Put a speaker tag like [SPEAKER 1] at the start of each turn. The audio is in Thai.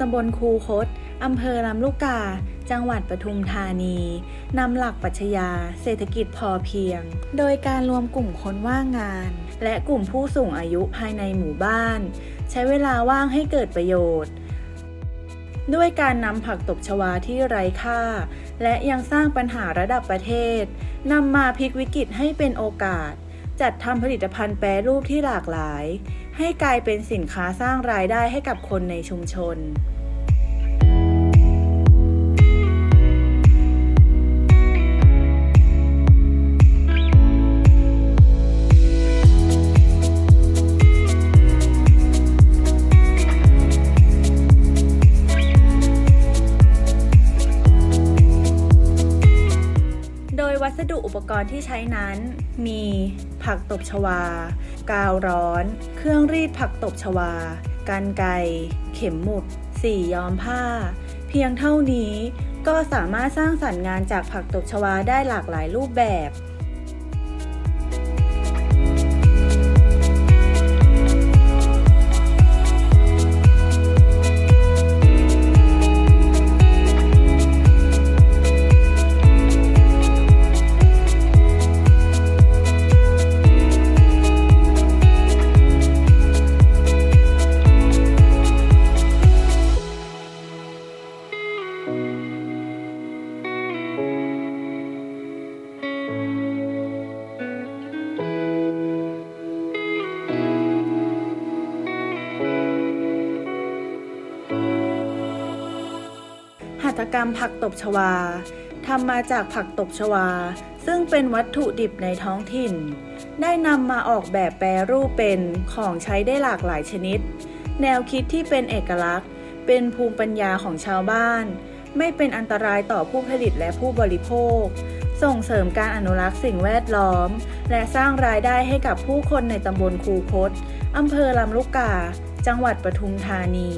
[SPEAKER 1] ตำบลคูคต อำเภอลำลูกกา จังหวัดปทุมธานี นำหลักปรัชญาเศรษฐกิจพอเพียง โดยการรวมกลุ่มคนว่างงาน และกลุ่มผู้สูงอายุภายในหมู่บ้าน ใช้เวลาว่างให้เกิดประโยชน์ ด้วยการนำผักตบชวาที่ไร้ค่า และยังสร้างปัญหาระดับประเทศนำมาพลิกวิกฤตให้เป็นโอกาส จัดทำผลิตภัณฑ์แปรรูปที่หลากหลาย ให้กลายเป็นสินค้าสร้างรายได้ให้กับคนในชุมชน สดุอุปกรณ์ที่ใช้นั้น มีผักตบชวา กาวร้อน เครื่องรีดผักตบชวา กันไก่เข็มหมุด สีย้อมผ้า เพียงเท่านี้ก็สามารถสร้างสรรค์งานจากผักตบชวาได้หลากหลายรูปแบบ หัตถกรรมผักตบชวาทำมาจากผักตบชวา ซึ่งเป็นวัตถุดิบในท้องถิ่น ได้นำมาออกแบบแปรรูปเป็นของใช้ได้หลากหลายชนิด แนวคิดที่เป็นเอกลักษณ์ เป็นภูมิปัญญาของชาวบ้าน ไม่เป็นอันตรายต่อผู้ผลิตและผู้บริโภค ส่งเสริมการอนุรักษ์สิ่งแวดล้อม และสร้างรายได้ให้กับผู้คนในตำบลคูคตอำเภอลำลูกกา จังหวัดปทุมธานี